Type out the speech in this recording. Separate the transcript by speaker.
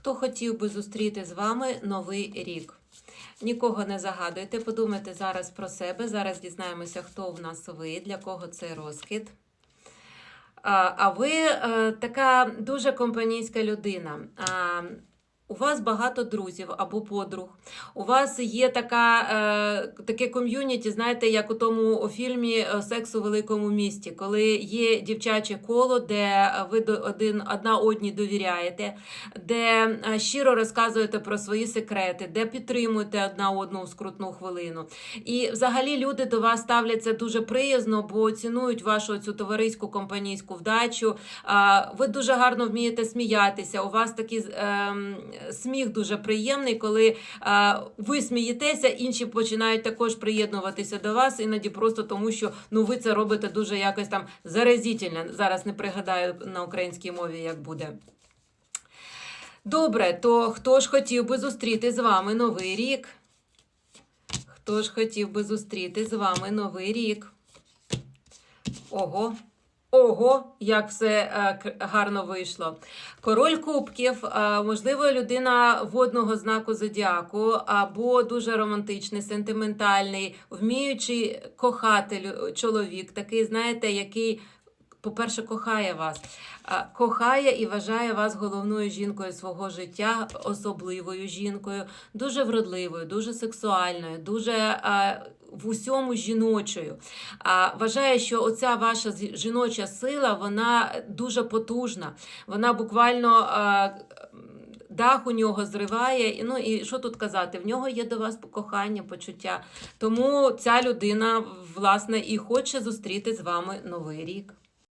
Speaker 1: Хто хотів би зустріти з вами новий рік? Нікого не загадуйте, подумайте зараз про себе. Зараз дізнаємося, хто в нас ви, для кого цей розкид. А ви е, така дуже компанійська людина. У вас багато друзів або подруг. У вас є така, е, таке ком'юніті, знаєте, як у тому фільмі е, Секс у великому місті, коли є дівчаче коло, де ви один, одна одній довіряєте, де е, щиро розказуєте про свої секрети, де підтримуєте одна одну в скрутну хвилину. І взагалі люди до вас ставляться дуже приязно, бо цінують вашу цю товариську компанійську вдачу. А, Ви дуже гарно вмієте сміятися. У вас такий ем, сміх дуже приємний, коли а, ви смієтеся, інші починають також приєднуватися до вас, іноді просто тому, що ну ви це робите дуже якось там заразительно. Зараз не пригадаю на українській мові, як буде. Добре, то хто ж хотів би зустріти з вами новий рік? Хто ж хотів би зустріти з вами новий рік? Ого. Ого, як все е, гарно вийшло. Король кубків, е, можливо, людина водного знаку зодіаку, або дуже романтичний, сентиментальний, вміючий кохати чоловік, такий, знаєте, який, по-перше, кохає вас. Кохає і вважає вас головною жінкою свого життя, особливою жінкою, дуже вродливою, дуже сексуальною, дуже в усьому жіночою. А, вважає, що оця ваша жіноча сила вона дуже потужна. Вона буквально. А, Дах у нього зриває, ну і що тут казати? В нього є до вас кохання, почуття. Тому ця людина, власне, і хоче зустріти з вами новий рік.